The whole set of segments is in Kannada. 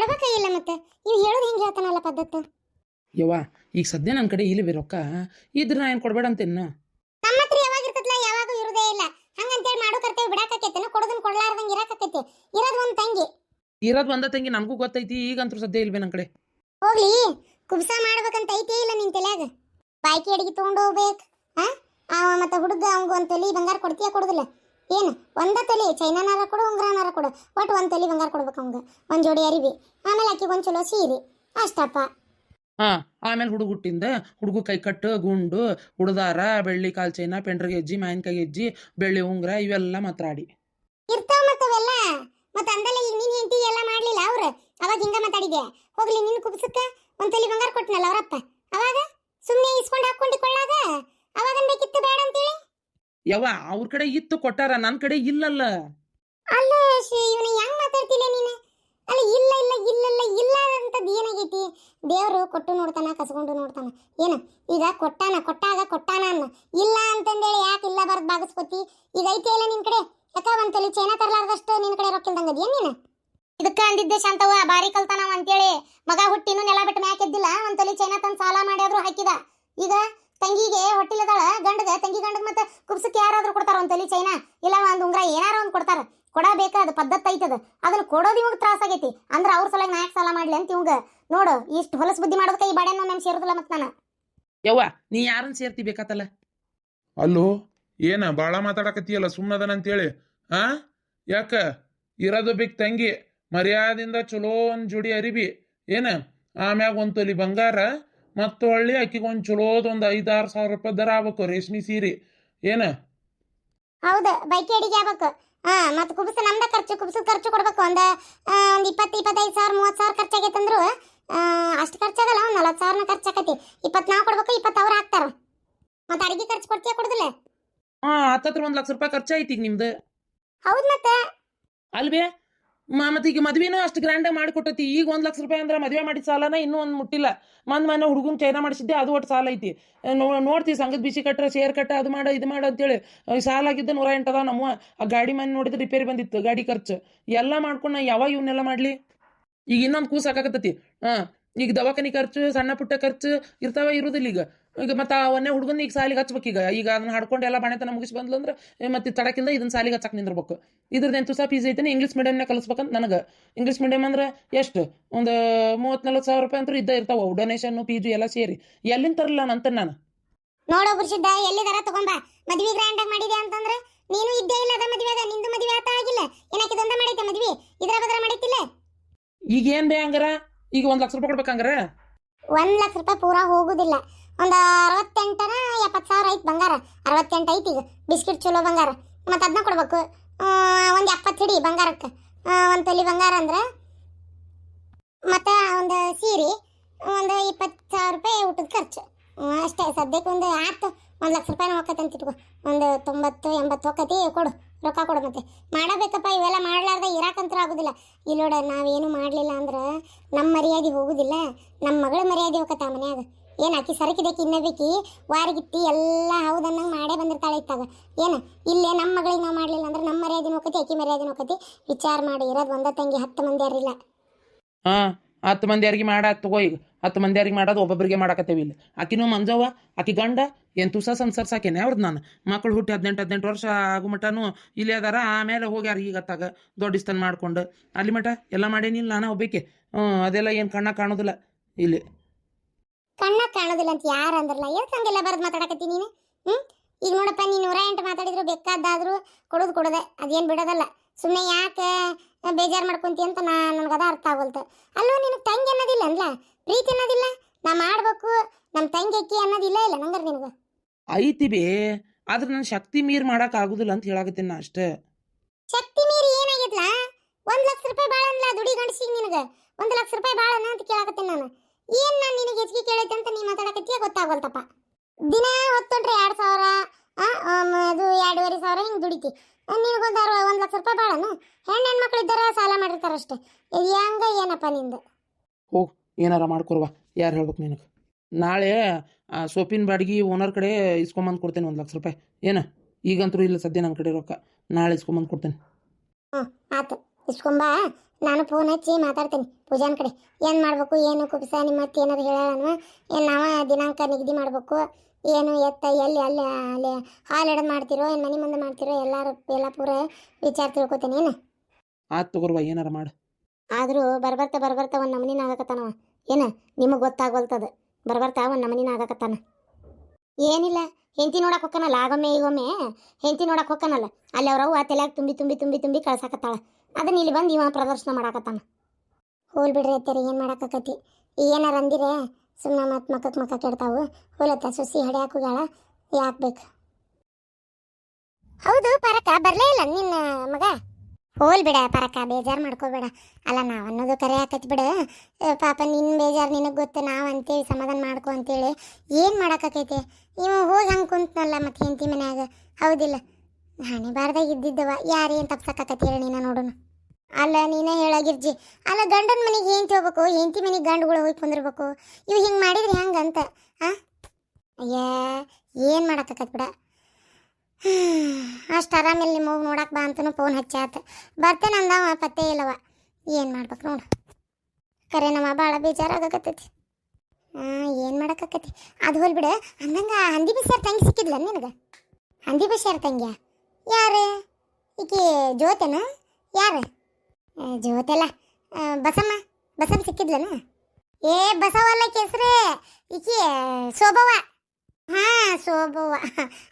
ಕೊಡ್ಬೇಕ ಇಲ್ಲ ಮತ್ತೆ. ಇವ್ ಹೇಳೋದು ಹೆಂಗೆ ಹೇಳ್ತಾನಲ್ಲ ಪದ್ಧತಿ. ಯವ್ವ ಈಗ ಸದ್ಯ ನನ್ನ ಕಡೆ ಇಲ್ಲ ರೊಕ್ಕ ಇದ್ರ ನಾ ಏನು ಕೊಡ್ಬೇಡ ಅಂತೇನ ನಮ್ಮ ಹತ್ರ ಯಾವಾಗ ಇರ್ತೈತ್ಲ ಯಾವಾಗೂ ಇರೋದೇ ಇಲ್ಲ. ಹಂಗಂತೇಳಿ ಮಾಡೋ ಕರ್ತೇವೆ ಬಿಡಾಕತ್ತೇನ ಕೊಡೋದನ್ನ ಕೊಡ್ಲಾರ್ದಂಗೆ ಇರಾಕತ್ತೈತಿ ಇರೋದು ಒಂದ್ ತಂಗಿ. ಇರೋದು ಒಂದ ತಂಗಿ ನನಗೂ ಗೊತ್ತೈತಿ ಈಗಂತೂ ಸದ್ಯ ಇಲ್ವೇ ನನ್ನ ಕಡೆ. ಹೋಗ್ಲಿ ಕುಬ್ಸ ಮಾಡ್ಬೇಕಂತ ಐತೆ ಇಲ್ಲ ನಿನ್ ತಲ್ಯಾಗ. ಬಾಯ್ಕಿ ಅಡಿಗೆ ತೊಗೊಂಡು ಹೋಗ್ಬೇಕು ಹಾ ಮತ್ತೆ ಹುಡುಗ ಅವಂಗ ಒಂದ್ ತೊಲಿ ಬಂಗಾರ ಕೊಡ್ತೀಯ ಕೊಡುದಿಲ್ಲ. ಏನು? ಒಂದ ತಲೆ ಚೈನಾನಾರ ಕೊಡು ಉಂಗ್ರನಾರ ಕೊಡು. ಒಟ್ಟು ಒಂದ್ ತಲೆ ಬಂಗಾರ ಕೊಡ್ಬೇಕು ಅವಂಗ. ಒಂದ್ ಜೋಡಿ ಅರಿವಿ. ಆಮೇಲೆ ಆಕಿಗೆ ಒಂದ್ ಚಲೋ ಸೀರಿ. ಅಷ್ಟಪ್ಪ. ಹಾ ಆಮೇಲೆ ಹುಡುಗ ಹುಟ್ಟಿಂದ ಹುಡುಗ ಕೈ ಕಟ್ಟ ಗುಂಡು ಹುಡುದಾರ ಬೆಳ್ಳಿ ಕಾಲ್ ಚೈನ ಪೆಂಡ್ರ ಗೆಜ್ಜಿ ಮಾವಿನಕಾಯಿ ಗೆಜ್ಜಿ ಬೆಳ್ಳಿ ಉಂಗ್ರ ಇವೆಲ್ಲ ಮಾತಾಡಿ ಇರ್ತಾವ ಮತ್ತವೆಲ್ಲ ಮತ್ತ ಅಂದಲ್ಲ ಈಗ ನೀನ್ ಹೆಂಡತಿ ಎಲ್ಲ ಮಾಡ್ಲಿಲ್ಲ ಅವ್ರ. ಅವಾಗ ಹಿಂಗ ಮಾತಾಡಿದೆ ಹೋಗ್ಲಿ ನಿನ್ ಕುಬ್ಸಕ್ಕ ಒಂದ್ ತಲಿ ಬಂಗಾರ ಕೊಟ್ನಲ್ಲ ಅವರಪ್ಪ ಅವಾಗ ಸುಮ್ನೆ ಇಸ್ಕೊಂಡ್ ಹಾಕೊಂಡಿ ಕೊಳ್ಳಾಗ ಅವಾಗ ಬೇಕಿತ್ತು ಬೇಡ ಅಂತೇಳಿ ಯವ್ವ, ಅವ್ರ ಕಡೆ ಇತ್ತು ಕೊಟ್ಟಾರ ನನ್ನ ಕಡೆ ಇಲ್ಲಲ್ಲ. ಅಲ್ಲ ಇವನ ಹೆಂಗ್ ಮಾತಾಡ್ತಿಲ್ಲ ನೀನು? ಅಲ್ಲ ಇಲ್ಲ ಇಲ್ಲ ಇಲ್ಲಲ್ಲ ಇಲ್ಲ ಅಂತದ್ ಏನಾಗೈತಿ? ದೇವರು ಕೊಟ್ಟು ನೋಡ್ತಾನ, ಕಸ್ಕೊಂಡು ನೋಡ್ತಾನ. ಏನ? ಈಗ ಕೊಟ್ಟಾನ, ಕೊಟ್ಟಾಗ ಕೊಟ್ಟಾನ ಅನ್ನ. ಇಲ್ಲ ಅಂತಂದೇಳಿ ಯಾಕೆ ಇಲ್ಲ ಬರ್ದು ಬಾಗಿಸ್ಕೊತಿ? ಈಗ ಐತೆ ಇಲ್ಲ ನಿನ್ ಕಡೆ? ಯಾಕ ಒಂದ್ ತಲೆ ಚೇನಾ ತರ್ಲಾರ್ದಷ್ಟು ನಿನ್ ಕಡೆ ರೊಕ್ಕಿಲ್ದಂಗ ಏನ್ ನೀನು? ಇದಕ್ಕ ಅಂದಿದ್ದೆ ಶಾಂತವ್ವ ಬಾರಿ ಕಲ್ತಾನವ ಅಂತೇಳಿ. ಮಗ ಹುಟ್ಟಿನೂ ನೆಲ ಬಿಟ್ಟು ಮ್ಯಾಕೆದ್ದಿಲ್ಲ ಒಂದ್ ತಲೆ ಚೈನಾ ತಂದ್ ಸಾಲ ಮಾಡ್ಯಾದ್ರು ಹಾಕಿದ. ಈಗ ತಂಗಿಗೆ ಹೊಟ್ಟಿಲದಾಳ ಗಂಡಗ ತಂಗಿ ಗಂಡಗ ಮತ್ತೆ ಕುಬ್ಸಕ್ಕೆ ಯಾರಾದ್ರೂ ಕೊಡ್ತಾರ ಒಂದ್ ತಲೆ ಚೈನಾ? ಇಲ್ಲ ಒಂದು ಉಂಗ್ರ ಏನಾರ ಒಂದ್ ಕೊಡ್ತಾರ. ಕೊಡಬೇಕಾದ ಅದು ಪದ್ಧತಿ ಐತದ. ಅದನ್ನ ಕೊಡೋದು ಇವಾಗ ತ್ರಾಸ ಆಗೈತಿ. ಅಂದ್ರ ಅವ್ರ ಸಲಗ ನಾಯಕ್ ಸಾಲ ಮಾಡ್ಲಿ ಅಂತ ಇವಂಗ. ನೋಡು ಇಷ್ಟು ಹೊಲಸು ಬುದ್ಧಿ ಮಾಡೋದಕ್ಕೆ ಈ ಬಾಡ್ಯಾನ ನಮ್ ಸೇರುದಿಲ್ಲ ಮತ್ ನಾನು. ಯವ್ವ ನೀ ಯಾರನ್ನ ಸೇರ್ತಿ ಬೇಕಾತಲ್ಲ? ಅಲ್ಲೋ ಏನ ಭಾಳ ಮಾತಾಡಕತ್ತೀಯಲ್ಲ ಸುಮ್ಮನದನಂತೇಳಿ ಆ? ಯಾಕ? ಇರೋದು ಬಿಕ್ ತಂಗಿ ಮರ್ಯಾದಿಂದ ಚಲೋ ಒಂದು ಜೋಡಿ ಅರಿಬಿ. ಏನ? ಆಮ್ಯಾಗ ಒಂದು ತೊಲಿ ಬಂಗಾರ ಮತ್ತು ಹೊಳ್ಳಿ ಆಕಿಗೊಂದು ಒಂದು ಚಲೋದ ಒಂದು ಐದಾರು ಸಾವಿರ ರೂಪಾಯಿ ದರ ಆಗ್ಬೇಕು ರೇಷ್ಮೆ ಸೀರೆ. ಏನ? ಹೌದು ಬೈಕ್ ಅಡಿಗೆ ಆಗ್ಬೇಕು. ಹಾ ಮತ್ತೆ ಕುಬ್ಸ ನಮ್ದ ಖರ್ಚು ಕುಬ್ಸದ ಖರ್ಚು ಕೊಡ್ಬೇಕು. ಒಂದ ಒಂದು ಇಪ್ಪತ್ತು ಇಪ್ಪತ್ತೈದು ಸಾವಿರ ಮೂವತ್ತು ಸಾವಿರ ಖರ್ಚಾಗೈತಂದ್ರು ಅಷ್ಟು ಖರ್ಚಾಗಲ್ಲ ಒಂದ್ ನಲವತ್ತು ಸಾವಿರನ ಖರ್ಚಾಕತಿ. ಇಪ್ಪತ್ತು ನಾವು ಕೊಡ್ಬೇಕು ಇಪ್ಪತ್ತು ಅವ್ರು ಹಾಕ್ತಾರ. ಮತ್ತೆ ಅಡಿಗೆ ಖರ್ಚು ಕೊಡ್ತೀಯ ಕೊಡುದಿಲ್ಲ? ಹಾ ಹತ್ತತ್ರ ಒಂದ್ ಲಕ್ಷ ರೂಪಾಯಿ ಖರ್ಚಾಯ್ತು ಈಗ ನಿಮ್ದು. ಹೌದು ಮತ್ತೆ. ಅಲ್ವೇ ಮತ್ತೆ ಈಗ ಮದ್ವೆನೂ ಅಷ್ಟು ಗ್ರ್ಯಾಂಡಾಗಿ ಮಾಡಿಕೊಟ್ಟತಿ. ಈಗ ಒಂದು ಲಕ್ಷ ರೂಪಾಯಿ ಅಂದ್ರೆ ಮದ್ವೆ ಮಾಡಿದ ಸಾಲನ ಇನ್ನೂ ಒಂದು ಮುಟ್ಟಿಲ್ಲ. ಮಂದ್ ಮನೆ ಹುಡುಗನ್ ಚೈನಾ ಮಾಡಿಸಿದ್ದೆ, ಅದು ಒಟ್ಟು ಸಾಲ ಐತಿ. ನೋಡ್ತೀವಿ, ಸಂಘದ ಬಿಸಿ ಕಟ್ಟ್ರೆ ಶೇರ್ ಕಟ್ಟ ಅದು ಮಾಡ, ಇದು ಮಾಡ ಅಂತೇಳಿ. ಸಾಲ ಆಗಿದ್ದ ನೂರ ಎಂಟು ನಮ್ಮ ಆ ಗಾಡಿ ಮನೆ ನೋಡಿದ್ರೆ ರಿಪೇರಿ ಬಂದಿತ್ತು, ಗಾಡಿ ಖರ್ಚು. ಎಲ್ಲ ಮಾಡ್ಕೊಂಡು ನಾ ಯಾವಾಗ ಇವನ್ನೆಲ್ಲ ಮಾಡ್ಲಿ? ಈಗ ಇನ್ನೊಂದು ಕೂಸು ಹಾಂ ಹಾ ಈಗ ದವಾಖಾನಿ ಖರ್ಚು ಸಣ್ಣ ಪುಟ್ಟ ಖರ್ಚು ಇರ್ತಾವ ಇರುದಿಲ್ಲ ಈಗ. ಈಗ ಮತ್ತೆ ಆ ಒಂದೇ ಹುಡುಗನ ಈಗ ಸಾಲಿಗೆ ಹಚ್ಬೇಕೀಗ ಈಗ. ಈಗ ಅದನ್ನ ಹಾಡ್ಕೊಂಡು ಎಲ್ಲ ಬಾಣೆತನ ಮುಗಿಸಿ ಬಂದ್ಲು ಅಂದ್ರೆ ಏ, ಮತ್ತೆ ತಡಕಿಂದ ಇದನ್ನ ಸಾಲಿಗೆ ಹಚ್ಚಕ್ಕೆ ನಿಂದಿರ್ಬೇಕು. ಇದ್ರದ್ದು ಸಹ ಫೀಸ್ ಐತೆ ಇಂಗ್ಲೀಷ್ ಮೀಡಿಯಮ್ನ ಕಲಿಸ್ಬೇಕಂತ ನನಗೆ. ಇಂಗ್ಲೀಷ್ ಮೀಡಿಯಮ್ ಅಂದ್ರೆ ಎಷ್ಟು? ಒಂದು ಮೂವತ್ತು ನಲ್ವತ್ತು ಸಾವಿರ ರೂಪಾಯಿ ಅಂತೂ ಇದ್ದ ಇರ್ತಾವ. ಡೊನೇಷನ್ ಫೀಸು ಎಲ್ಲ ಸೇರಿ. ಎಲ್ಲಿಂದ ತರಲ್ಲ ಅಂತ ನಾನು? ನೋಡೋ ಬುರ್ಷಿದ್ದ ಎಲ್ಲಿದಾರ ತಗೊಂಬ. ಮದ್ವಿ ಗ್ರ್ಯಾಂಡ್ ಆಗಿ ಮಾಡಿದೆ ಅಂತಂದ್ರೆ ನೀನು ಇದ್ದೇ ಇಲ್ಲ ಅದ ಮದುವೆ ನಿಂದು ಮದ್ವೆ ಆತ ಆಗಿಲ್ಲ. ಏನಕ್ಕೆ ಇದೊಂದ ಮಾಡೈತೆ ಮದ್ವಿ? ಇದ್ರ ಬದ್ರ ಮಾಡೈತಿಲ್ಲ? ಈಗ ಏನು ಬೇ ಹಂಗಾರ? ಈಗ ಒಂದ್ ಲಕ್ಷ ರೂಪಾಯಿ ಕೊಡ್ಬೇಕಂಗ್ರೆ? ಒಂದ್ ಲಕ್ಷ ರೂಪಾಯಿ ಪೂರಾ ಹೋಗುದಿಲ್ಲ. ಒಂದ್ ಅರವತ್ತೆಂಟರ ಎಪ್ಪತ್ತು ಸಾವಿರ ಐತಿ ಬಂಗಾರ. ಅರವತ್ತೆಂಟು ಐತಿ ಈಗ. ಬಿಸ್ಕಿಟ್ ಚಲೋ ಬಂಗಾರ. ಮತ್ತೆ ಅದನ್ನ ಕೊಡ್ಬೇಕು. ಒಂದ್ ಎಪ್ಪತ್ತು ಹಿಡಿ ಬಂಗಾರಕ್ಕೆ. ಒಂದು ತೊಲಿ ಬಂಗಾರ ಅಂದ್ರೆ ಮತ್ತೆ ಒಂದು ಸೀರೆ, ಒಂದು ಇಪ್ಪತ್ತು ಸಾವಿರ ರೂಪಾಯಿ ಊಟದ ಖರ್ಚು. ಅಷ್ಟೇ. ಸದ್ಯಕ್ಕೆ ಒಂದು ಆತು. ಒಂದು ಲಕ್ಷ ರೂಪಾಯಿ ಹೋಗತ್ತೆ ಅಂತ ಇಟ್ಕೋ. ಒಂದು ತೊಂಬತ್ತು, ಎಂಬತ್ತು ಹೋಗತಿ ಕೊಡು. ರೊಕ್ಕ ಕೊಡು ಮತ್ತೆ. ಮಾಡಬೇಕಪ್ಪ, ಇವೆಲ್ಲ ಮಾಡ್ಲಾರ್ದೆ ಇರಾಕಂತ್ರ ಆಗುದಿಲ್ಲ. ಇಲ್ಲೋಡ ನಾವೇನು ಮಾಡಲಿಲ್ಲ ಅಂದ್ರೆ ನಮ್ಮ ಮರ್ಯಾದೆ ಹೋಗುದಿಲ್ಲ. ನಮ್ಮ ಮಗಳ ಮರ್ಯಾದೆ ಹೋಗತ್ತ ಮನ್ಯಾಗ? ಏನು ಆಕಿ ಸರಕಿದಕ್ಕೆ ಇನ್ನಬೇಕಿ ವಾರಿಗಿತ್ತಿ ಎಲ್ಲ ಹೌದನ್ನ ಮಾಡೇ ಬಂದಿರ್ತಾಳೆ ಇತ್ತಾಗ. ಏನು, ಇಲ್ಲೇ ನಮ್ಮ ಮಗಳಿಗೆ ನಾವು ಮಾಡಲಿಲ್ಲ ಅಂದ್ರೆ ನಮ್ಮ ಮರ್ಯಾದೆ ಹೋಗತಿ ಆಕಿ ಮರ್ಯಾದೆ ಹೋಗತಿ ವಿಚಾರ ಮಾಡಿ, ಇರೋದು ಒಂದ ತಂಗಿ, ಹತ್ತು ಮಂದಿ ಯಾರಿಲ್ಲ ಹಾಂ, ಹತ್ತು ಮಂದಿ ಯಾರಿಗೆ ಮಾಡ, ತಗೋ ಈಗ. ಹತ್ತು ಮಂದಿ ಯಾರಿಗೆ ಮಾಡೋದು ಒಬ್ಬೊಬ್ಬರಿಗೆ ಮಾಡಾಕತ್ತೇವಿ ಇಲ್ಲಿ. ಆಕಿನೂ ಮಂಜವ್ವ, ಆಕಿ ಗಂಡ, ಏನು ತುಸ ಸಂಸಾರ ಸಾಕೇನೆ ಅವ್ರದ್ದು ನಾನು? ಮಕ್ಕಳು ಹುಟ್ಟಿ ಹದಿನೆಂಟು ಹದಿನೆಂಟು ವರ್ಷ ಆಗು ಮಟನು ಇಲ್ಲೇ ಅದಾರ, ಆಮೇಲೆ ಹೋಗ್ಯಾರ ಈಗ ದೊಡ್ಡ ಮಾಡ್ಕೊಂಡು. ಅಲ್ಲಿ ಮಟ ಎಲ್ಲ ಮಾಡೇನಿಲ್ಲ ನಾನು ಒಬ್ಬಕ್ಕೆ ಅದೆಲ್ಲ ಏನು ಕಣ್ಣ ಕಾಣೋದಿಲ್ಲ ಇಲ್ಲಿ. ಕಣ್ಣ ಕಾಣೋದಿಲ್ಲ ಅಂತ ಯಾರು ಅಂದ್ರಲ್ಲ? ಎದಕ್ಕೆ ಹಂಗೆಲ್ಲ ಬರೆದು ಮಾತಾಡಕತ್ತಿ ನೀನು? ಹ್ಞೂ, ಈಗ ನೋಡಪ್ಪ, ನೀನು ನೂರ ಎಂಟು ಮಾತಾಡಿದ್ರು ಬೇಕಾದಾದ್ರೂ ಕೊಡೋದು ಕೊಡೋದೆ, ಅದೇನು ಬಿಡೋದಲ್ಲ. ಸುಮ್ಮನೆ ಯಾಕೆ ಬೇಜಾರು ಮಾಡ್ಕೊಂತಿ ಅಂತ ನಾ ನನಗದ ಅರ್ಥ ಆಗೋಲ್ತು. ಅಲ್ಲೂ ನಿನಗೆ ತಂಗಿ ಅನ್ನೋದಿಲ್ಲ ಅನ್ಲ ಪ್ರೀತಿ ಅನ್ನೋದಿಲ್ಲ ನಾ ಮಾಡ್ಬೇಕು ನಮ್ಮ ತಂಗಿ ಅಕ್ಕಿ ಅನ್ನೋದಿಲ್ಲ ಇಲ್ಲ ನಂಗಾರ ನಿನಗೆ ಐತಿ ಬೇ ಆದ್ರೆ ನನ್ನ ಶಕ್ತಿ ಮೀರ್ ಮಾಡಕ್ ಆಗುದಿಲ್ಲ ಅಂತ ಹೇಳಾಕತ್ತೀನಿ ನಾ ಅಷ್ಟೇ. ಶಕ್ತಿ ಮೀರಿ ಏನಾಗಿದ್ಲ ಒಂದ್ ಲಕ್ಷ ರೂಪಾಯಿ ಬಾಳ ಅನ್ಲ ದುಡಿ ಗಂಡಸಿಗೆ ನಿನಗ? ಒಂದ್ ಲಕ್ಷ ರೂಪಾಯಿ ಬಾಳ ಅನ್ನ ಅಂತ ಕೇಳಾಕತ್ತೀನಿ ನಾನು. ಏನ್ ನಾನು ನಿನಗೆ ಹೆಚ್ಚಿಗೆ ಕೇಳೈತೆ ಅಂತ ನೀ ಮಾತಾಡಕತ್ತೀಯ ಗೊತ್ತಾಗೋಲ್ತಪ್ಪ. ದಿನ ಹೊತ್ತೊಂಡ್ರೆ ಎರಡ್ ಸಾವಿರ ಅದು ಎರಡೂವರೆ ಸಾವಿರ ಹಿಂಗೆ ದುಡಿತಿ ನಿನಗೊಂದು ಅರವ ಒಂದ್ ಲಕ್ಷ ರೂಪಾಯಿ ಬಾಳನ ಹೆಣ್ಣು ಹೆಣ್ಮಕ್ಳು ಇದ್ದಾರ ಸಾಲ ಮಾಡಿರ್ತಾರ ಅಷ್ಟೇ ಇದು ಹೆಂಗ ಏನಪ್ಪ ನಿಂದು ಹೋಗ್ ಏನಾರ ಮಾಡ್ಕೊರ್ವ ಯಾರು ಹೇಳ್ಬೇಕು ನಿನಗೆ? ನಾಳೆ ಆ ಸೋಪಿನ ಬಾಡಿಗೆ ಓನರ್ ಕಡೆ ಇಸ್ಕೊಂಬಂದು ಕೊಡ್ತೇನೆ ಒಂದು ಲಕ್ಷ ರೂಪಾಯಿ. ಏನು? ಈಗಂತೂ ಇಲ್ಲ ಸದ್ಯ ನನ್ನ ಕಡೆ ರೊಕ್ಕ. ನಾಳೆ ಇಸ್ಕೊಂಬಂದು ಕೊಡ್ತೇನೆ. ಹಾಂ ಆಯ್ತು. ಇಸ್ಕೊಂಬ. ನಾನು ಫೋನ್ ಹಚ್ಚಿ ಮಾತಾಡ್ತೀನಿ ಪೂಜಾನ್ ಕಡೆ. ಏನು ಮಾಡಬೇಕು ಏನು ಕುಪ್ಸ ನಿಮ್ಮ ಮತ್ತೆ ಏನಾದ್ರು ಹೇಳೋಣ ಏನು ನಾವ ದಿನಾಂಕ ನಿಗದಿ ಮಾಡಬೇಕು? ಏನು ಎತ್ತ ಎಲ್ಲಿ ಅಲ್ಲಿ ಅಲ್ಲಿ ಹಾಲು ಮಾಡ್ತಿರೋ ಏನು ಮನೆ ಮುಂದೆ ಮಾಡ್ತಿರೋ ಎಲ್ಲರೂ ಎಲ್ಲ ಪೂರ ವಿಚಾರ ತಿಳ್ಕೊತೀನಿ ಏನು? ಆಯ್ತು ತಗೋರ್ವ ಏನಾರ ಮಾಡು. ಆದರೂ ಬರ್ಬರ್ತಾ ಬರ್ಬರ್ತಾ ಒಂದು ಆಗಕತ್ತಾನವ ಏನು, ನಿಮಗೆ ಗೊತ್ತಾಗವಲ್ತದ. ಬರ್ಬರ್ತಾ ಒಂದು ನಮನಿನ ಆಗಕತ್ತಾನ. ಏನಿಲ್ಲ, ಹೆಂಡತಿ ನೋಡಕ್ಕೆ ಹೊಕ್ಕನಲ್ಲ ಆಗೊಮ್ಮೆ ಈಗೊಮ್ಮೆ ಹೆಂಡತಿ ನೋಡಕ್ಕೆ ಹೊಕ್ಕನಲ್ಲ, ಅಲ್ಲಿ ಅವ್ರವ್ವ ತಲೆಯಾಗ ತುಂಬಿ ತುಂಬಿ ತುಂಬಿ ತುಂಬಿ ಕಳ್ಸಾಕತ್ತಾಳ. ಅದನ್ನ ಇಲ್ಲಿ ಬಂದು ಇವ ಪ್ರದರ್ಶನ ಮಾಡಾಕತ್ತಾನ. ಹೋಲ್ ಬಿಡ್ರಿ ಅತ್ತರಿ, ಏನು ಮಾಡಾಕತ್ತಿ ಏನಾರ ಅಂದಿರೆ ಸುಮ್ಮನೆ ಮತ್ತೆ ಮಕ್ಕಕ್ಕೆ ಮಕ್ಕ ಕೆಡ್ತಾವು. ಹೋಲತ್ತ ಸುಸಿ ಹೋಗ್ಯಾಳ, ಯಾಕೆ ಬೇಕು? ಹೌದು, ಪರಕ, ಬರಲೇ ಇಲ್ಲ ನಿನ್ನ ಮಗ. ಹೋಲ್ ಬಿಡ ಪರಕ, ಬೇಜಾರು ಮಾಡ್ಕೋಬೇಡ. ಅಲ್ಲ ನಾವು ಅನ್ನೋದು ಕರೆ ಹಾಕತ್ ಬಿಡ. ಪಾಪ ನಿನ್ನ ಬೇಜಾರು ನಿನಗೆ ಗೊತ್ತು, ನಾವು ಅಂತೇಳಿ ಸಮಾಧಾನ ಮಾಡ್ಕೊ ಅಂತೇಳಿ ಏನು ಮಾಡಾಕೈತಿ ಇವ ಹೋಗಿ ಹಂಗೆ ಕುಂತ್ನಲ್ಲ ಮತ್ತೆ ಹೆಂಡತಿ ಮನ್ಯಾಗ. ಹೌದಿಲ್ಲ. ನಾನೇ ಬಾರ್ದಾಗ ಇದ್ದಿದ್ದವ. ಯಾರೇನು ತಪ್ಸಕ್ಕಾಕತಿ ಹೇಳಿ ನೀನು ನೋಡೋಣ ಅಲ್ಲ ನೀನೇ ಹೇಳಾಗಿರ್ಜಿ ಅಲ್ಲ ಗಂಡನ ಮನೆಗೆ ಹೆಂಡ್ತಿ ಹೋಗ್ಬೇಕು, ಹೆಂಡತಿ ಮನೆಗೆ ಗಂಡುಗಳು ಹೋಗಿ ಕುಂದಿರ್ಬೇಕು. ಇವು ಹಿಂಗೆ ಮಾಡಿದ್ರೆ ಹೆಂಗಂತ ಹಾಂ ಅಯ್ಯ, ಏನು ಮಾಡೋಕ್ಕಾಕತ್ ಬಿಡ. ಅಷ್ಟು ಆರಾಮಿಲ್ಲ ನಿಮ್ಮ ಹೋಗಿ ನೋಡಕ್ಕೆ ಬಾ ಅಂತನೂ ಫೋನ್ ಹಚ್ಚಾತ. ಬರ್ತೇನೆ ಅಂದವ, ಪತ್ತೆ ಇಲ್ಲವ. ಏನು ಮಾಡ್ಬೇಕು ನೋಡು. ಕರೆ ನಮ್ಮ ಭಾಳ ಬೇಜಾರಾಗಕತ್ತೈತಿ. ಹಾಂ, ಏನು ಮಾಡೋಕ್ಕಾಕತಿ ಅದು ಹೋಲ್ ಅಂದಂಗೆ ಹಂದಿ ಬಸ್ಯಾರ ತಂಗಿ ಸಿಕ್ಕಿದ್ಲ ನಿನಗೆ? ಹಂದಿ ಬಸ್ಯಾರ ತಂಗಿಯ? ಯಾರು? ಈಕಿ ಜ್ಯೋತನ? ಯಾರು? ಜೋತೆಲ್ಲ ಬಸಮ್ಮ? ಬಸಮ್ಮ ಸಿಕ್ಕಿದ್ಲನ? ಏ, ಬಸವಲ್ಲ ಕೆಸ್ರೆ. ಈಕಿ ಶೋಭವ್ವ ಹಾ ಸೋಬವ್ವ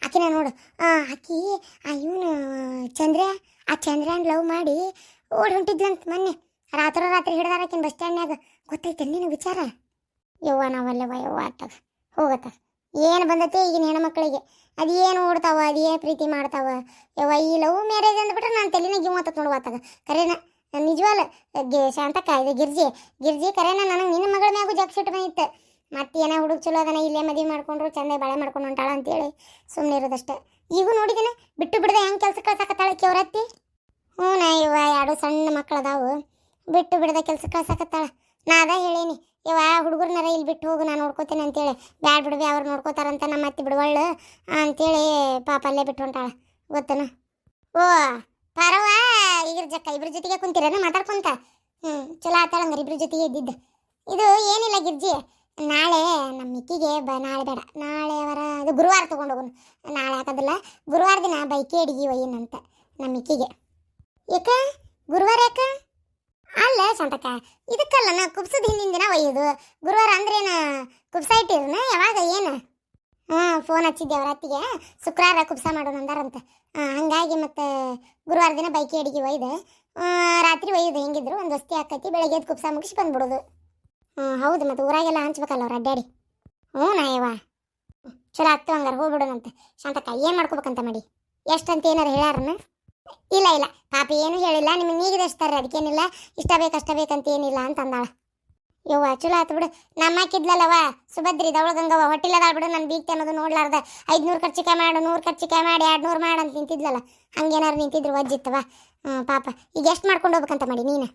ಆಕಿನ ನೋಡು. ಆಕಿ, ಆ ಇವನು, ಚಂದ್ರ, ಆ ಚಂದ್ರನ ಲವ್ ಮಾಡಿ ಓಡ್ ಹೊಂಟಿದ್ಲಂತ ಮೊನ್ನೆ. ರಾತ್ರಿ ರಾತ್ರಿ ಹಿಡ್ದಾರ ಆಕಿನ ಬಸ್ ಸ್ಟ್ಯಾಂಡ್ನಾಗ ಗೊತ್ತೈತೆ ನಿನಗೆ ವಿಚಾರ? ಯವ್ವ ನಾವಲ್ಲವ ಯವ್ವ, ಆತಾಗ. ಹೋಗತ್ತ. ಏನು ಬಂದೈತಿ ಈಗಿನ ಹೆಣ್ಮಕ್ಳಿಗೆ? ಅದು ಏನು ಓಡ್ತಾವ, ಅದು ಏನು ಪ್ರೀತಿ ಮಾಡ್ತಾವ. ಯವ್ವ, ಈ ಲವ್ ಮ್ಯಾರೇಜ್ ಅಂದ್ಬಿಟ್ರೆ ನಾನು ತಲೆನಾಗ ಇವ್ ಅಂತ ಕರೇನ, ನಿಜವಾಲ, ಗಿ, ಶಾಂತಕ್ಕ, ಇದು ಗಿರ್ಜಿ. ಗಿರ್ಜಿ, ಕರೇನ, ನನಗೆ ನಿನ್ನ ಮಗಳ ಮ್ಯಾಗೂ ಜಗ್ ಸಿಟ್ಟು ಬಂದಿತ್ತು ಮತ್ತೆ ಏನೋ ಹುಡುಗ ಚಲೋ ಅದನ, ಇಲ್ಲೇ ಮದುವೆ ಮಾಡ್ಕೊಂಡ್ರು, ಚಂದ ಬಾಳೆ ಮಾಡ್ಕೊಂಡು ಹೊಂಟಾಳ ಅಂತೇಳಿ ಸುಮ್ಮನೆ ಇರೋದಷ್ಟೇ. ಈಗೂ ನೋಡಿದಿನ, ಬಿಟ್ಟು ಬಿಡದೆ ಹೆಂಗೆ ಕೆಲಸ ಕಳ್ಸಕತ್ತಾಳೆ ಕೆವ್ರತ್ತಿ ಹ್ಞೂ ನಾ ಇವ ಎರಡು ಸಣ್ಣ ಮಕ್ಳು ಅದಾವು, ಬಿಟ್ಟು ಬಿಡದೆ ಕೆಲಸ ಕಳ್ಸಕತ್ತಾಳ. ನಾ ಅದ ಹೇಳೀನಿ, ಇವ ಹುಡುಗರ್ನಾರ ಇಲ್ಲಿ ಬಿಟ್ಟು ಹೋಗು ನಾನು ನೋಡ್ಕೋತೀನಿ ಅಂತೇಳಿ. ಬ್ಯಾಡ್ ಬಿಡ್ಬಿ, ಅವ್ರು ನೋಡ್ಕೋತಾರಂತ ನಮ್ಮ ಅತ್ತಿ ಬಿಡುವಳ್ಳು, ಅಂತೇಳಿ ಪಾಪ ಅಲ್ಲೇ ಬಿಟ್ಟು ಹೊಂಟಾಳ, ಗೊತ್ತನ? ಓ, ಪರವ ಇದ್ರ ಜಕ್ಕ, ಇಬ್ರ ಜೊತೆಗೆ ಕುಂತಿರೇನ ಮಾತಾಡ್ಕೊಂತ? ಹ್ಞೂ ಚಲೋ ಆತಾಳ ಹಂಗಾರೆ ಇಬ್ರ ಜೊತೆಗೆ ಇದ್ದಿದ್ದು. ಇದು ಏನಿಲ್ಲ ಗಿರ್ಜಿ? ನಾಳೆ ನಮ್ಮ ಮಿಕ್ಕಿಗೆ ಬ, ನಾಳೆ ಬೇಡ. ನಾಳೆ ಅವರ, ಅದು ಗುರುವಾರ ತೊಗೊಂಡು ಹೋಗೋನು ನಾಳೆ ಹಾಕೋದಿಲ್ಲ, ಗುರುವಾರ ದಿನ ಬೈಕೆ ಅಡಿಗೆ ಒಯ್ಯನಂತ ನಮ್ಮ ಮಿಕ್ಕಿಗೆ. ಯಾಕ? ಗುರುವಾರ ಯಾಕ? ಅಲ್ಲ ಸಂತಕ ಇದಕ್ಕಲ್ಲ ನಾ ಕುಬ್ಸದ ಹಿಂದಿನ ದಿನ ಒಯ್ಯೋದು. ಗುರುವಾರ ಅಂದ್ರೇನ ಕುಬ್ಸ ಇಟ್ಟಿರನ? ಯಾವಾಗ, ಏನು? ಹಾಂ ಫೋನ್ ಹಚ್ಚಿದ್ದೆ ಅವ್ರ ಅತ್ತಿಗೆ. ಶುಕ್ರವಾರ ಕುಬ್ಸ ಮಾಡೋಣ ಅಂದಾರಂತ. ಹಂಗಾಗಿ ಮತ್ತೆ ಗುರುವಾರ ದಿನ ಬೈಕಿ ಅಡಿಗೆ ಒಯ್ದು. ರಾತ್ರಿ ಒಯ್ಯೋದು ಹೆಂಗಿದ್ರು, ಒಂದು ವಸ್ತಿ ಆಕೈತಿ ಬೆಳಗ್ಗೆ ಕುಬ್ಸ ಮುಗಿಸಿ ಬಂದ್ಬಿಡೋದು. ಹೌದು, ಮತ್ತೆ ಊರಾಗೆಲ್ಲ ಹಂಚ್ಬೇಕಲ್ಲ ಅವ್ರು ಅಡ್ಡಾಡಿ ಹ್ಞೂ ನಾಯವ್ವ. ಚಲೋ ಆಗ್ತು ಹಂಗಾರೆ ಹೋಗ್ಬಿಡೋಣಂತೆ. ಶಾಂತಕ್ಕ, ಏನು ಮಾಡ್ಕೋಬೇಕಂತ ಮಾಡಿ? ಎಷ್ಟಂತ ಏನಾರು ಹೇಳ್ಯಾರನ? ಇಲ್ಲ ಇಲ್ಲ. ಪಾಪ ಏನು ಹೇಳಿಲ್ಲ. ನಿಮಗೆ ನೀಗಿದಷ್ಟು ಅದಕ್ಕೇನಿಲ್ಲ ಇಷ್ಟ ಬೇಕು, ಅಷ್ಟ ಬೇಕಂತ ಏನಿಲ್ಲ ಅಂತ ಅಂದಾಳ. ಯವ್ವ, ಚಲೋ ಆತು ಬಿಡು. ನಮ್ಮ ಹಾಕಿದ್ಲಲ್ಲವ ಸುಭದ್ರಿ ದವಳಗಂಗವ ಹೊಟ್ಟಿಲದಾಳ ಬಿಡು. ನಾನು ಬೀಗ್ತೆ ಅನ್ನೋದು ನೋಡ್ಲಾರ್ದ. ಐದ್ನೂರು ಖರ್ಚಿಕೆ ಮಾಡು, ನೂರು ಖರ್ಚಿಕೆ ಮಾಡಿ ಎರಡು ನೂರು ಮಾಡಿ ಅಂತ ನಿಂತಿದ್ಲಲ್ಲ, ಹಂಗೇನಾರು ನಿಂತಿದ್ರು ವಜ್ಜಿತ್ತವ ಪಾಪ. ಈಗ ಎಷ್ಟು ಮಾಡ್ಕೊಂಡು ಹೋಗ್ಬೇಕಂತ ಮಾಡಿ ನೀನು?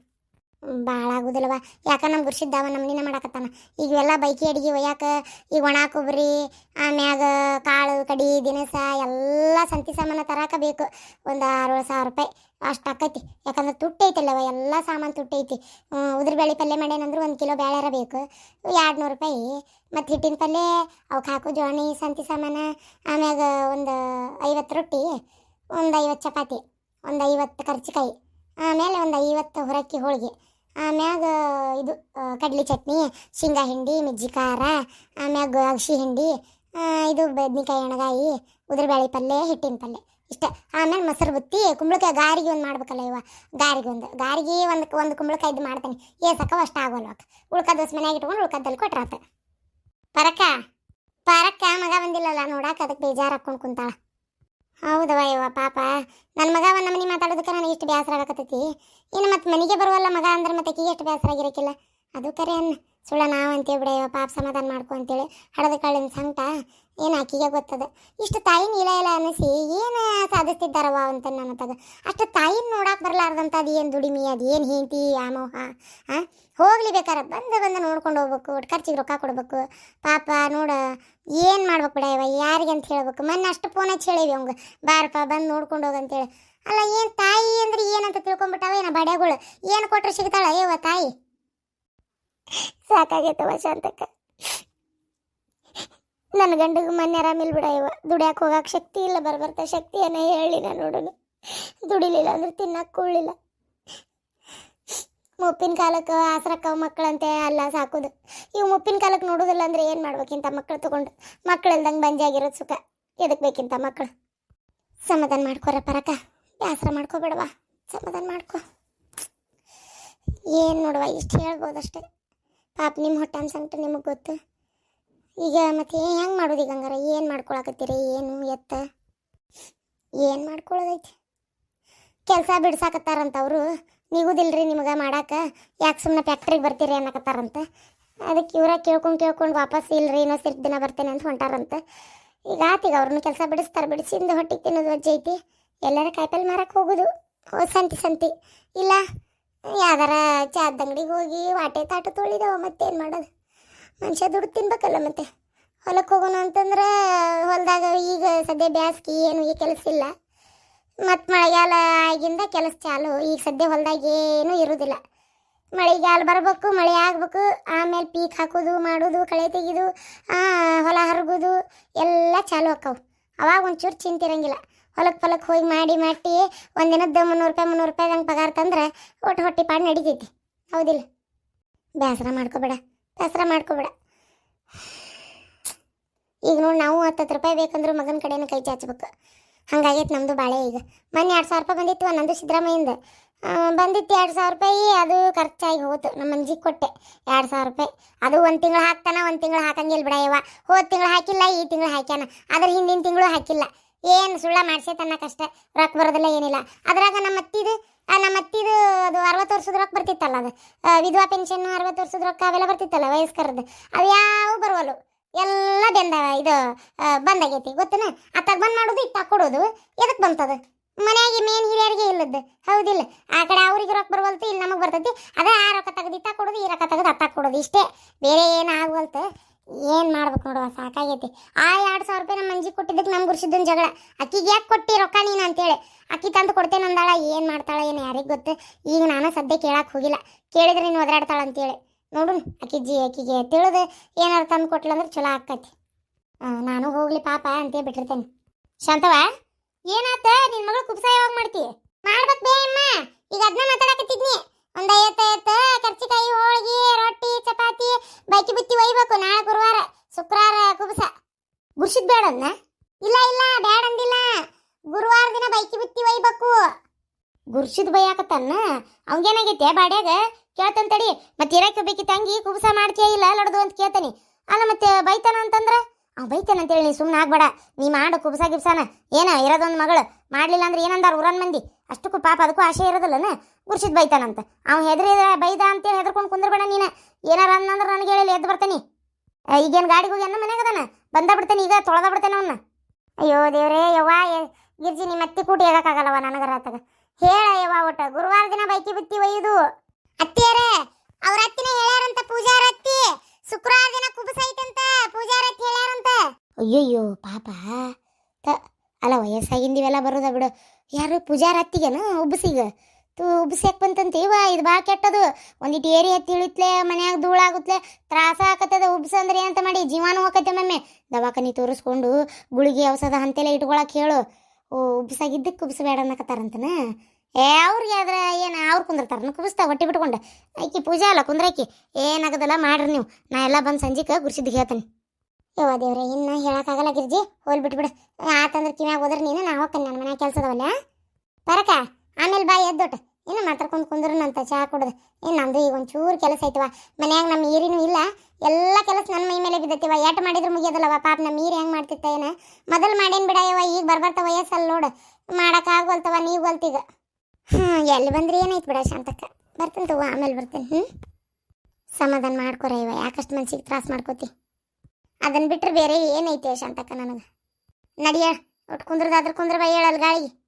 ಭಾಳ ಆಗುದಿಲ್ಲವ ಯಾಕ ನಮ್ಮ ಗುರ್ಸಿದ್ದಾವ ನಮ್ಮನಿನ ಮಾಡಾಕತ್ತಾನ. ಈಗ ಇವೆಲ್ಲ ಬೈಕಿ ಅಡಿಗೆ ಒಯ್ಯಾಕ ಈಗ ಒಣ ಕೊಬ್ಬರಿ, ಆಮ್ಯಾಗ ಕಾಳು, ಕಡಿ, ದಿನಸ, ಎಲ್ಲ ಸಂತಿ ಸಾಮಾನು ತರಾಕ ಬೇಕು ಒಂದು ಆರು ಸಾವಿರ ರೂಪಾಯಿ. ಅಷ್ಟು ಆಕೈತಿ. ಯಾಕಂದ್ರೆ ತುಟ್ಟೈತಲ್ಲವ ಎಲ್ಲ ಸಾಮಾನು ತುಟ್ಟೈತಿ ಉದ್ರ ಬೇಳೆ ಪಲ್ಯ ಮಾಡೇನಂದ್ರೆ ಒಂದು ಕಿಲೋ ಬೇಳೆರ ಬೇಕು. ಎರಡು ನೂರು ರೂಪಾಯಿ. ಮತ್ತು ಹಿಟ್ಟಿನ ಪಲ್ಯ ಅವಕ್ಕೆ ಹಾಕು ಜೋಣಿ, ಸಂತಿ ಸಾಮಾನು, ಆಮ್ಯಾಗ ಒಂದು ಐವತ್ತು ರೊಟ್ಟಿ, ಒಂದು ಐವತ್ತು ಚಪಾತಿ, ಒಂದು ಐವತ್ತು ಕರ್ಚಿಕಾಯಿ, ಆಮೇಲೆ ಒಂದು ಐವತ್ತು ಹೊರಕ್ಕಿ ಹೋಳಿಗೆ. ಆಮ್ಯಾಗ ಇದು ಕಡ್ಲಿ ಚಟ್ನಿ, ಶೇಂಗಾ ಹಿಂಡಿ ಮಿಜ್ಜಿ ಖಾರ ಆಮ್ಯಾಗ ಅಗಸಿ ಹಿಂಡಿ ಇದು ಬದ್ನಿಕಾಯಿ ಎಣಗಾಯಿ, ಉದ್ರಬೇಳೆ ಪಲ್ಯ ಹಿಟ್ಟಿನ ಪಲ್ಯ ಇಷ್ಟ. ಆಮೇಲೆ ಮೊಸರು ಬುತ್ತಿ, ಕುಂಬಳಕಾಯಿ ಗಾರಿಗೆ ಒಂದು ಮಾಡ್ಬೇಕಲ್ಲ ಇವ, ಗಾರಿಗೆ ಒಂದು. ಗಾರಿಗೆ ಒಂದು ಒಂದು ಕುಂಬಳಕಾಯಿ ಇದು ಮಾಡ್ತಾನೆ. ಏಸಕ್ಕವ ಅಷ್ಟು ಆಗೋಲ್ಲ ಉಳ್ಕದ ದೋಸ್ ಮನ್ಯಾಗ ಇಟ್ಕೊಂಡು ಉಳ್ಕದಲ್ಲಿ ಕೊಟ್ರಾತ ಪರಕ್ಕ ಪರಕ್ಕ ಮಗ ಬಂದಿಲ್ಲಲ್ಲ ನೋಡಕ್ಕೆ ಅದಕ್ಕೆ ಬೇಜಾರು ಹಾಕ್ಕೊಂಡು ಕುಂತಾಳ. ಹೌದವ ಯವ್ವ ಪಾಪ. ನನ್ನ ಮಗ ಒಂದು ಮನೆ ಮಾತಾಡೋದಕ್ಕೆ ನನಗೆ ಇಷ್ಟು ಬೇಸರ ಆಗಕತ್ತೈತಿ ಇನ್ನು ಮತ್ತೆ ಮನೆಗೆ ಬರುವಲ್ಲ ಮಗ ಅಂದ್ರೆ ಮತ್ತೆ ಕೀ ಎಷ್ಟು ಬೇಸರ ಆಗಿರಕ್ಕಿಲ್ಲ ಅದು ಕರೆ ಅನ್ನ. ಸುಳ್ಳ ನಾವು ಅಂತೇಳಿ ಬಿಡ ಪಾಪ ಸಮಾಧಾನ ಮಾಡ್ಕೊ ಅಂತೇಳಿ ಹಡದ ಕಾಳಿನ ಸಂಕಟ. ಏನು ಆಕಿಗೆ ಗೊತ್ತದ? ಇಷ್ಟು ತಾಯಿನ ಇಲ್ಲ ಇಲ್ಲ ಅನಿಸಿ ಏನು ಸಾಧಿಸ್ತಿದ್ದಾರವ ಅಂತ ನನ್ನ ತಗ? ಅಷ್ಟು ತಾಯಿನ ನೋಡಕ್ಕೆ ಬರಲಾರ್ದಂಥ ಅದು ಏನು ದುಡಿಮೆ, ಅದು ಏನು ಹೆಂಡತಿ ಆಮೋಹ ಹಾಂ ಹೋಗ್ಲಿ ಬೇಕಾರೆ, ಬಂದು ಬಂದು ನೋಡ್ಕೊಂಡು ಹೋಗ್ಬೇಕು ಒಟ್ಟು ಖರ್ಚಿಗೆ ರೊಕ್ಕ ಕೊಡ್ಬೇಕು. ಪಾಪ ನೋಡ, ಏನು ಮಾಡ್ಬೇಕು ಬಿಡ ಇವ ಯಾರಿಗೆ ಅಂತ ಹೇಳ್ಬೇಕು? ಮೊನ್ನೆ ಅಷ್ಟು ಫೋನ್ ಹಚ್ಚಿ ಹೇಳಿವಿ ಅವಂಗೆ. ಬಾರಪ್ಪ, ಬಂದು ನೋಡ್ಕೊಂಡು ಹೋಗಂತೇಳಿ ಅಲ್ಲ, ಏನು ತಾಯಿ ಅಂದ್ರೆ ಏನಂತ ತಿಳ್ಕೊಂಬಿಟ್ಟಾವ ಏನ ಬಡ್ಯಾಗಳು ಏನು ಕೊಟ್ರೆ ಸಿಗ್ತಾಳ? ಏವ ತಾಯಿ? ಸಾಕಾಗೈತವ ಶಾಂತಕ್ಕ. ನನ್ನ ಗಂಡಗ ಮೊನ್ನೆ ಆರಾಮಿಲ್ ಬಿಡ ಇವ. ದುಡ್ಯಾಕ ಹೋಗಾಕ ಶಕ್ತಿ ಇಲ್ಲ, ಬರ್ಬರ್ತಾ ಶಕ್ತಿ ಏನೇ ಹೇಳಿ ನಾನು ನೋಡೋಣ ದುಡಿಲಿಲ್ಲ ಅಂದ್ರೆ ತಿನ್ನಕ್ ಕೂಳಿಲ್ಲ. ಮುಪ್ಪಿನ ಕಾಲಕ್ಕೆ ಆಸರಕ್ಕ ಮಕ್ಕಳಂತೆ ಅಲ್ಲ ಸಾಕೋದು. ಇವು ಮುಪ್ಪಿನ ಕಾಲಕ್ಕೆ ನೋಡೋದಿಲ್ಲ ಅಂದ್ರೆ ಏನು ಮಾಡ್ಬೇಕಿಂತ ಮಕ್ಕಳು ತಗೊಂಡು. ಮಕ್ಕಳಿಲ್ದಂಗೆ ಬಂಜಾಗಿರೋದು ಸುಖ. ಎದಕ್ ಬೇಕಿಂತ ಮಕ್ಕಳು ಸಮಾಧಾನ ಮಾಡ್ಕೋರ ಪರಕ. ಬೇಸರ ಮಾಡ್ಕೋಬೇಡವಾ ಸಮಾಧಾನ ಮಾಡ್ಕೋ. ಏನು ನೋಡುವ, ಇಷ್ಟು ಹೇಳ್ಬೋದಷ್ಟೇ. ಪಾಪ ನಿಮ್ಮ ಹೊಟ್ಟೆ ಸಂಕಟ ನಿಮಗೆ ಗೊತ್ತು. ಈಗ ಮತ್ತೆ ಹೆಂಗೆ ಮಾಡೋದು ಈಗ ಹಂಗಾರ? ಏನು ಮಾಡ್ಕೊಳಕತ್ತೀರಿ? ಏನು ಎತ್ತ? ಏನು ಮಾಡ್ಕೊಳ್ಳೋದೈತಿ ಕೆಲಸ ಬಿಡ್ಸಾಕತ್ತಾರಂತ ಅವರು. ನಿಗುದಿಲ್ರಿ ನಿಮಗೆ ಮಾಡಾಕ. ಯಾಕೆ ಸುಮ್ಮನೆ ಫ್ಯಾಕ್ಟ್ರಿಗೆ ಬರ್ತೀರಿ ಅನ್ನಕತ್ತಾರಂತ. ಅದಕ್ಕೆ ಇವ್ರ ಕೇಳ್ಕೊಂಡು ಕೇಳ್ಕೊಂಡು ವಾಪಸ್ ಇಲ್ರಿ, ಇನ್ನೂ ಸ್ವಲ್ಪ ದಿನ ಬರ್ತೇನೆ ಅಂತ ಹೊಂಟಾರಂತ. ಈಗ ಆತೀಗ ಅವ್ರನ್ನ ಕೆಲಸ ಬಿಡಿಸ್ತಾರೆ, ಬಿಡಿಸಿಂದ ಹೊಟ್ಟಿಗೆ ತಿನ್ನೋದು ವಜ್ಜೆ ಐತಿ. ಎಲ್ಲರ ಕಾಯಿಪಲ್ಲೆ ಮಾರಕ್ಕೆ ಹೋಗೋದು. ಸಂತಿ ಸಂತಿ. ಇಲ್ಲ, ಯಾವ್ದಾರ ಚಾದ ಅಂಗಡಿಗೆ ಹೋಗಿ ವಾಟೆ ತಾಟು ತೊಳಿದವ ಮತ್ತೇನು ಮಾಡೋದು? ಮನುಷ್ಯ ದುಡ್ಡು ತಿನ್ಬೇಕಲ್ಲ ಮತ್ತೆ? ಹೊಲಕ್ಕೆ ಹೋಗೋಣ ಅಂತಂದ್ರೆ ಹೊಲದಾಗ ಈಗ ಸದ್ಯ ಬ್ಯಾಸ್ಗೆ, ಏನು ಈ ಕೆಲಸ ಇಲ್ಲ. ಮತ್ತು ಮಳೆಗಾಲ ಆಗಿಂದ ಕೆಲಸ ಚಾಲು. ಈಗ ಸದ್ಯ ಹೊಲದಾಗ ಏನೂ ಇರೋದಿಲ್ಲ. ಮಳೆಗಾಲ ಬರಬೇಕು, ಮಳೆ ಆಗಬೇಕು, ಆಮೇಲೆ ಪೀಕ್ ಹಾಕೋದು, ಮಾಡೋದು, ಕಳೆ ತೆಗೆದು ಹೊಲ ಹರಗೋದು, ಎಲ್ಲ ಚಾಲು ಹಾಕವು ಅವಾಗ ಒಂಚೂರು ಚಿಂತೆ ಇರೋಂಗಿಲ್ಲ. ಹೊಲಕ್ಕೆ ಹೊಲಕ್ಕೆ ಹೋಗಿ ಮಾಡಿ ಮಾಡಿ ಒಂದಿನದ್ದು ಮುನ್ನೂರು ರೂಪಾಯಿ, ಮುನ್ನೂರು ರೂಪಾಯಿದಂಗೆ ಪಗಾರ ತಂದ್ರೆ ಒಟ್ಟು ಹೊಟ್ಟೆ ಪಾಡು ನಡೀತೈತಿ. ಹೌದಿಲ್ಲ? ಬೇಸರ ಮಾಡ್ಕೋಬೇಡ. ಬೇಸರ ಮಾಡ್ಕೊಬೇಡ. ಈಗ ನೋಡಿ ನಾವು ಹತ್ತತ್ತು ರೂಪಾಯಿ ಬೇಕಂದ್ರೆ ಮಗನ ಕಡೆನೇ ಕೈ ಚಾಚ್ಬೇಕು. ಹಂಗಾಗೈತೆ ನಮ್ಮದು ಬಾಳೆ ಈಗ. ಮೊನ್ನೆ ಎರಡು ಸಾವಿರ ರೂಪಾಯಿ ಬಂದಿತ್ತು ನಂದು ಸಿದ್ದರಾಮಯ್ಯಿಂದ. ಬಂದಿತ್ತು ಎರಡು ಸಾವಿರ ರೂಪಾಯಿ, ಅದು ಖರ್ಚಾಗಿ ಹೋತು. ನಮ್ಮ ಮಂಜಿಗೆ ಕೊಟ್ಟೆ ಎರಡು ಸಾವಿರ ರೂಪಾಯಿ. ಅದು ಒಂದು ತಿಂಗಳು ಹಾಕ್ತಾನೆ, ಒಂದು ತಿಂಗಳು ಹಾಕಂಗಿಲ್ಲ ಬಿಡ ಇವ ಹೋದ ತಿಂಗಳು ಹಾಕಿಲ್ಲ, ಈ ತಿಂಗಳು ಹಾಕ್ಯಾನ. ಅದ್ರ ಹಿಂದಿನ ತಿಂಗಳು ಹಾಕಿಲ್ಲ. ಏನು ಸುಳ್ಳ ಮಾಡ್ಸೈತನ್ನ ಕಷ್ಟ. ರೊಕ್ಕ ಬರೋದಿಲ್ಲ ಏನಿಲ್ಲ. ಅದ್ರಾಗ ನಮ್ಮ ಅತ್ತಿದು ನಮ್ಮ ಅತ್ತಿದು ಅದು ಅರವತ್ತು ವರ್ಷದ ರೊಕ್ಕ ಬರ್ತಿತ್ತಲ್ಲ ಅದು. ವಿಧವಾ ಪೆನ್ಷನ್ ಅರವತ್ತು ವರ್ಷದ ರೊಕ್ಕ ಅವೆಲ್ಲ ಬರ್ತಿತ್ತಲ್ಲ ವಯಸ್ಕರದ್ದು. ಅವು ಯಾವ ಬರುವಲ್ಲು ಎಲ್ಲ ಬೆಂದ, ಇದು ಬಂದಾಗೈತಿ, ಗೊತ್ತನ? ಅತ್ತಾಗ ಬಂದ್ ಮಾಡೋದು ಇತ್ತಾಗ ಕೊಡೋದು. ಎದಕ್ಕೆ ಬಂತದ? ಮನೆಯಾಗೆ ಮೇನ್ ಹಿರಿಯರಿಗೆ ಇಲ್ಲದ್ದು. ಹೌದಿಲ್ಲ. ಆ ಕಡೆ ಅವ್ರಿಗೆ ರೊಕ್ಕ ಬರುವಲ್ತು, ಇಲ್ಲಿ ನಮಗೆ ಬರ್ತೈತಿ. ಅದೇ ಆ ರೊಕ್ಕ ತೆಗೆದು ಇತ್ತಾಗ ಕೊಡೋದು, ಈ ರೊಕ್ಕ ತೆಗೆದು ಅತ್ತಾಗ ಕೊಡೋದು. ಇಷ್ಟೇ. ಬೇರೆ ಏನು ಆಗವಲ್ತು? ಏನು ಮಾಡ್ಬೇಕು ನೋಡುವ ಸಾಕಾಗೈತಿ. ಆ ಎರಡು ಸಾವಿರ ರೂಪಾಯಿ ನಮ್ಮ ಮಂಜಿ ಕೊಟ್ಟಿದ್ದಕ್ಕೆ ನಮ್ಮ ಗುರ್ಸಿದ್ದನ ಜಗಳ. ಅಕ್ಕಿಗೆ ಯಾಕೆ ಕೊಟ್ಟಿ ರೊಕ್ಕ ನೀನು ಅಂತೇಳಿ? ಅಕ್ಕಿ ತಂದು ಕೊಡ್ತೇನೆ ಅಂದಾಳ ಏನು ಮಾಡ್ತಾಳ ಏನು ಯಾರಿಗೆ ಗೊತ್ತು? ಈಗ ನಾನು ಸದ್ಯ ಕೇಳಕ್ಕೆ ಹೋಗಿಲ್ಲ. ಕೇಳಿದ್ರೆ ನೀನು ಒದರಾಡ್ತಾಳ ಅಂತೇಳಿ. ನೋಡು ಅಕ್ಕಿ ಜಿ ಅಕ್ಕಿಗೆ ತಿಳಿದು ಏನಾರು ತಂದು ಕೊಟ್ಲಂದ್ರೆ ಚಲೋ ಆಕ್ಕೈತಿ ಆ, ನಾನು ಹೋಗ್ಲಿ ಪಾಪ ಅಂತ ಬಿಟ್ಟಿರ್ತೇನೆ. ಶಾಂತವ ಏನಾತ? ನಿನ್ ಮಗಳು ಕುಪ್ಸ ಯಾವಾಗ ಮಾಡ್ತಿ? ಮಾಡ್ಬೇಕು ಬೇ ಅಮ್ಮ. ಈಗ ಅದನ್ನ ಮಾತಾಡಕತ್ತಿದ್ನಿ. ಒಂದ್ ಐತೆ ಐವತ್ತು ಕರ್ಚಿಕಾಯಿ, ಹೋಳಿಗೆ, ರೊಟ್ಟಿ, ಚಪಾತಿ, ಬೈಕಿ ಬಿತ್ತಿ ಒಯ್ಬೇಕು. ನಾಳೆ ಗುರುವಾರ, ಶುಕ್ರವಾರ ಕುಬಸ. ಗುರ್ಸಿದ್ ಬೇಡ ಅದ್ನ? ಇಲ್ಲ ಇಲ್ಲ, ಬೇಡ ಅಂದಿಲ್ಲ. ಗುರುವಾರ ದಿನ ಬೈಕಿ ಬಿತ್ತಿ ಒಯ್ಬೇಕು. ಗುರ್ಸಿದ್ ಬೈಯಾಕತ್ತನ್ನ ಅವಂಗೇನಾಗೈತೆ ಬಾಡ್ಯಾಗ? ಕೇಳ್ತಾನ ತಡಿ. ಮತ್ತೆ ಇರಕ್ಕೆ ಬೇಕಿ ತಂಗಿ ಕುಬಸ ಮಾಡ್ತೀಯ ಇಲ್ಲ, ಲಡ್ದು ಅಂತ ಕೇಳ್ತಾನೆ. ಅಲ್ಲ, ಮತ್ತೆ ಬೈತಾನ ಅಂತಂದ್ರೆ? ಅವ್ ಬೈತಾನ ಅಂತೇಳಿ ನೀ ಸುಮ್ಮನೆ ಆಗ್ಬೇಡ. ನೀ ಮಾಡು ಕುಬಸ ಗಿಬ್ಸಾನ. ಏನ, ಇರೋದೊಂದು ಮಗಳು. ಮಾಡ್ಲಿಲ್ಲ ಅಂದ್ರೆ ಏನಂದಾರ ಊರನ್ ಮಂದಿ? ಅಷ್ಟಕ್ಕೂ ಪಾಪ ಅದಕ್ಕೂ ಆಶೆ ಇರೋದಿಲ್ಲನ? ಗುರ್ಸಿದ್ ಬೈತಾನಂತ. ಅವ್ ಹೆದ್ರಿದ ಬೈದ ಅಂತೇಳಿ ಹೆದರ್ಕೊಂಡು ಕುಂದ್ರಬೇಡ ನೀನ. ಏನಾರ ಅನ್ನಂದ್ರೆ ನನಗೆ ಹೇಳಿ ಎದ್ದು ಬರ್ತಾನೆ. ಈಗೇನು ಗಾಡಿಗೆ ಹೋಗಿ ಅನ್ನ ಮನ್ಯಾಗ ಅದಾನ? ಬಂದ ಬಿಡ್ತಾನೆ, ಈಗ ತೊಳೆದ ಬಿಡ್ತಾನೆ ಅವನ್ನ ಅಯ್ಯೋ ದೇವ್ರೇ, ಯವ್ವ ಗಿರ್ಜಿ ನಿಮ್ಮ ಅತ್ತಿ ಕೂಟಿ ಹೇಳಕ್ಕಾಗಲ್ಲವ ನನಗರ ಆತಾಗ ಹೇಳ ಯವ್ವ ಒಟ್ಟ, ಗುರುವಾರ ದಿನ ಬೈಕಿ ಬಿತ್ತಿ ಒಯ್ಯುದು ಅತ್ತಿಯರೇ, ಅವ್ರ ಅತ್ತಿನ ಹೇಳ್ಯಾರಂತ ಪೂಜಾರ ಅತ್ತಿ ಶುಕ್ರವಾರ ದಿನ ಕುಬಸೈತಂತ ಪೂಜಾರ ಅತ್ತಿ ಹೇಳ್ಯಾರಂತ. ಅಯ್ಯಯ್ಯೋ, ಪಾಪ. ಅಲ್ಲ ವಯಸ್ಸಾಗಿಂದಿವೆಲ್ಲ ಬರೋದ ಬಿಡು. ಯಾರು ಪೂಜಾರ ಅತ್ತಿಗೆನ ಉಬ್ಬಸಿಗ? ತು ಉಬ್ಬಸ್ಯಾಕ ಬಂತಂತ? ಇವ, ಇದು ಭಾಳ ಕೆಟ್ಟದು. ಒಂದಿಟ್ಟು ಏರಿ ಹತ್ತಿ ಇಳಿತ್ಲೆ, ಮನ್ಯಾಗ ಧೂಳಾಗುತ್ತಲೆ ತ್ರಾಸ ಹಾಕತ್ತದ ಉಬ್ಸ ಅಂದ್ರೆ ಏನಂತ ಮಾಡಿ, ಜೀವಾನು ಹೋಗತ್ತೆ ಮಮ್ಮೆ ದವಾಖಾನಿ ತೋರಿಸ್ಕೊಂಡು, ಗುಳಿಗೆ ಔಷಧ ಅಂತೆಲ್ಲ ಇಟ್ಕೊಳಕ್ಕೆ ಹೇಳು. ಓ ಉಬ್ಸಾಗಿದ್ದಕ್ಕೆ ಕುಬ್ಸಬೇಡ ಅನ್ನಕತ್ತಾರಂತನ? ಏ, ಅವ್ರಿಗೆ ಆದ್ರೆ ಏನು, ಅವ್ರು ಕುಂದ್ರತಾರನು ಕುಬಿಸ್ತಾ ಹೊಟ್ಟೆ ಬಿಟ್ಕೊಂಡು. ಆಕಿ ಪೂಜೆ ಅಲ್ಲ ಕುಂದ್ರಾಕಿ? ಏನಾಗದಲ್ಲ ಮಾಡ್ರಿ ನೀವು. ನಾ ಎಲ್ಲ ಬಂದು ಸಂಜಿಕ ಗುರ್ಸಿದ್ದು ಹೇಳ್ತೇನೆ. ಯವ್ವ ದೇವ್ರೆ, ಇನ್ನ ಹೇಳಕ್ಕಾಗಲ್ಲ ಗಿರ್ಜಿ. ಹೋಲ್ ಬಿಟ್ಬಿಡು ಆತಂದ್ರೆ ಕಿವ್ಯಾಗ ಹೋದ್ರೆ ನೀನು, ನಾ ಹೋಗ್ತೇನೆ ನನ್ನ ಮನ್ಯಾಗ ಕೆಲ್ಸದವಲ್ಲ ಪರಕ, ಆಮೇಲೆ ಬಾಯಿ ಎದ್ದೊಟ್ಟು ಏನು ಮಾತಾಡ್ಕೊಂಡು ಕುಂದ್ರನಂತ ಚಹಾ ಕುಡ್ದು. ಏನು ನಮ್ದು ಈಗ ಒಂಚೂರು ಕೆಲಸ ಐತವ ಮನ್ಯಾಗ ನಮ್ಮ ಈರಿನೂ ಇಲ್ಲ. ಎಲ್ಲ ಕೆಲಸ ನನ್ನ ಮೈ ಮೇಲೆ ಬಿದ್ದೈತಿವ ಎಟ್ ಮಾಡಿದ್ರು ಮುಗಿಯೋದಲ್ಲವ ಪಾಪ ನಮ್ಮ ಈರಿ ಹೆಂಗೆ ಮಾಡ್ತಿತ್ತ ಏನ? ಮೊದಲು ಮಾಡೇನು ಬಿಡ ಯವ್ವ. ಈಗ ಬರ್ಬರ್ತ ವಯಸ್ಸಲ್ಲಿ ನೋಡು. ಮಾಡೋಕ್ಕಾಗೋಲ್ತವ ನೀವು ಗೊಲ್ತೀಗ ಹ್ಞೂ ಎಲ್ಲಿ ಬಂದ್ರಿ? ಏನಾಯ್ತು ಬಿಡ ಶಾಂತಕ್ಕ. ಬರ್ತೇನೆ ತಗೋ, ಆಮೇಲೆ ಬರ್ತೇನೆ ಹ್ಞೂ ಸಮಾಧಾನ ಮಾಡ್ಕೊರ ಇವ ಯಾಕಷ್ಟು ಮನ್ಸಿಗೆ ತ್ರಾಸ ಮಾಡ್ಕೋತಿ? ಅದನ್ನ ಬಿಟ್ರೆ ಬೇರೆ ಏನೈತೆ ಶಾಂತಕ್ಕ ನನಗೆ? ನಡಿಯ ಒಟ್ಟು ಕುಂದ್ರದಾದ್ರೆ ಕುಂದ್ರ ಬೈ ಹೇಳಲ್ಲ ಗಾಳಿಗೆ.